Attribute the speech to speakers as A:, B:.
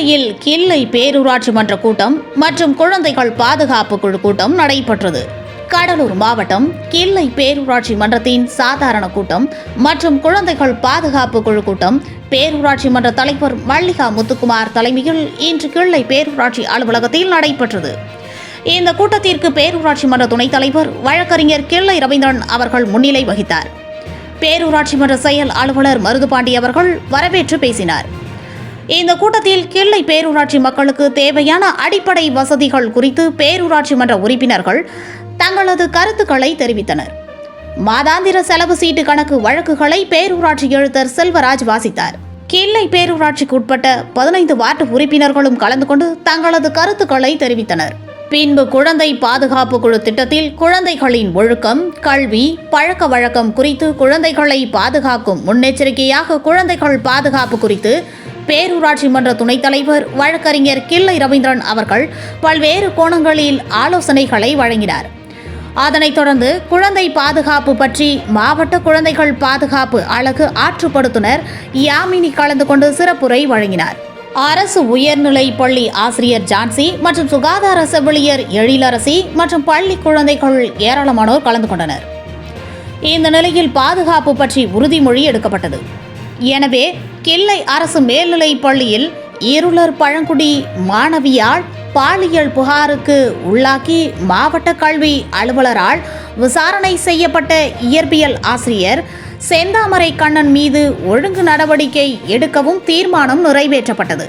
A: நிலையில் கிள்ளை பேரூராட்சி மன்ற கூட்டம் மற்றும் குழந்தைகள் பாதுகாப்பு குழு கூட்டம் நடைபெற்றது. கடலூர் மாவட்டம் கிள்ளை பேரூராட்சி மன்றத்தின் சாதாரண கூட்டம் மற்றும் குழந்தைகள் பாதுகாப்பு குழு கூட்டம் பேரூராட்சி மன்ற தலைவர் மல்லிகா முத்துக்குமார் தலைமையில் இன்று கிள்ளை பேரூராட்சி அலுவலகத்தில் நடைபெற்றது. இந்த கூட்டத்திற்கு பேரூராட்சி மன்ற துணைத் தலைவர் வழக்கறிஞர் கிள்ளை ரவீந்திரன் அவர்கள் முன்னிலை வகித்தார். பேரூராட்சி மன்ற செயல் அலுவலர் மருதுபாண்டி அவர்கள் வரவேற்று பேசினார். இந்த கூட்டத்தில் கிள்ளை பேரூராட்சி மக்களுக்கு தேவையான அடிப்படை வசதிகள் குறித்து பேரூராட்சி மன்ற உறுப்பினர்கள் தங்களது கருத்துக்களை தெரிவித்தனர். மாதாந்திர செலவு சீட்டு கணக்கு வழக்குகளை பேரூராட்சி எழுத்தர் செல்வராஜ் வாசித்தார். கிள்ளை பேரூராட்சிக்கு உட்பட்ட பதினைந்து வார்டு உறுப்பினர்களும் கலந்து கொண்டு தங்களது கருத்துக்களை தெரிவித்தனர். பின்பு குழந்தை பாதுகாப்பு குழு திட்டத்தில் குழந்தைகளின் ஒழுக்கம் கல்வி பழக்க வழக்கம் குறித்து குழந்தைகளை பாதுகாக்கும் முன்னெச்சரிக்கையாக குழந்தைகள் பாதுகாப்பு குறித்து பேரூராட்சி மன்ற துணைத் தலைவர் வழக்கறிஞர் கிள்ளை ரவீந்திரன் அவர்கள் பல்வேறு கோணங்களில் ஆலோசனைகளை வழங்கினார். அதனைத் தொடர்ந்து குழந்தை பாதுகாப்பு பற்றி மாவட்ட குழந்தைகள் பாதுகாப்பு அழகு ஆற்றுப்படுத்துனர் யாமினி கலந்து கொண்டு சிறப்புரை வழங்கினார். அரசு உயர்நிலை பள்ளி ஆசிரியர் ஜான்சி மற்றும் சுகாதார செவிலியர் எழிலரசி மற்றும் பள்ளி குழந்தைகள் ஏராளமானோர் கலந்து கொண்டனர். இந்த நிலையில் பாதுகாப்பு பற்றி உறுதிமொழி எடுக்கப்பட்டது. எனவே கிள்ளை அரசு மேல்நிலைப் பள்ளியில் இருளர் பழங்குடி மாணவியால் பாலியல் புகாருக்கு உள்ளாக்கி மாவட்ட கல்வி அலுவலரால் விசாரணை செய்யப்பட்ட இயற்பியல் ஆசிரியர் செந்தாமரை கண்ணன் மீது ஒழுங்கு நடவடிக்கை எடுக்கவும் தீர்மானம் நிறைவேற்றப்பட்டது.